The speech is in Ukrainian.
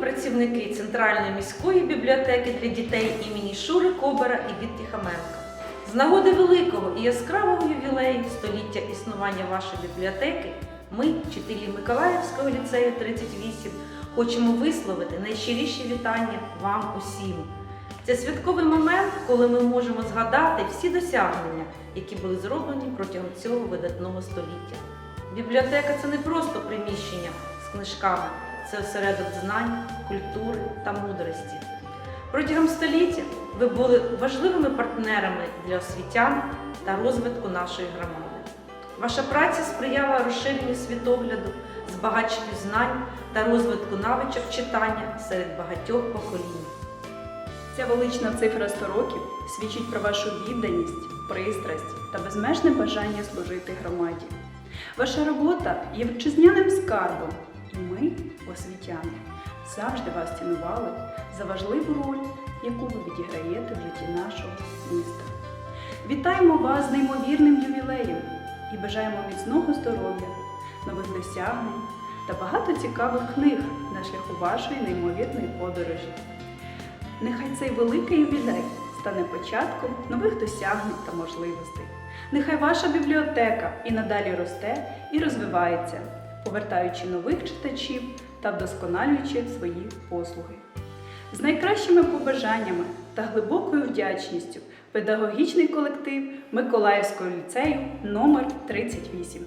працівники Центральної міської бібліотеки для дітей імені Шури Кобера і Вітки Хаменка. З нагоди великого і яскравого ювілею століття існування вашої бібліотеки ми, вчителі Миколаївського ліцею 38, хочемо висловити найщиріші вітання вам усім. Це святковий момент, коли ми можемо згадати всі досягнення, які були зроблені протягом цього видатного століття. Бібліотека це не просто приміщення з книжками, це осередок знань, культури та мудрості. Протягом століття ви були важливими партнерами для освітян та розвитку нашої громади. Ваша праця сприяла розширенню світогляду, збагаченню знань та розвитку навичок читання серед багатьох поколінь. Ця велична цифра 100 років свідчить про вашу відданість, пристрасть та безмежне бажання служити громаді. Ваша робота є вітчизняним скарбом, і ми, освітяни, завжди вас цінували за важливу роль, яку ви відіграєте в житті нашого міста. Вітаємо вас з неймовірним ювілеєм і бажаємо міцного здоров'я, нових досягнень та багато цікавих книг на шляху вашої неймовірної подорожі. Нехай цей великий ювілей стане початком нових досягнень та можливостей. Нехай ваша бібліотека і надалі росте і розвивається, повертаючи нових читачів та вдосконалюючи свої послуги. З найкращими побажаннями та глибокою вдячністю педагогічний колектив Миколаївського ліцею номер 38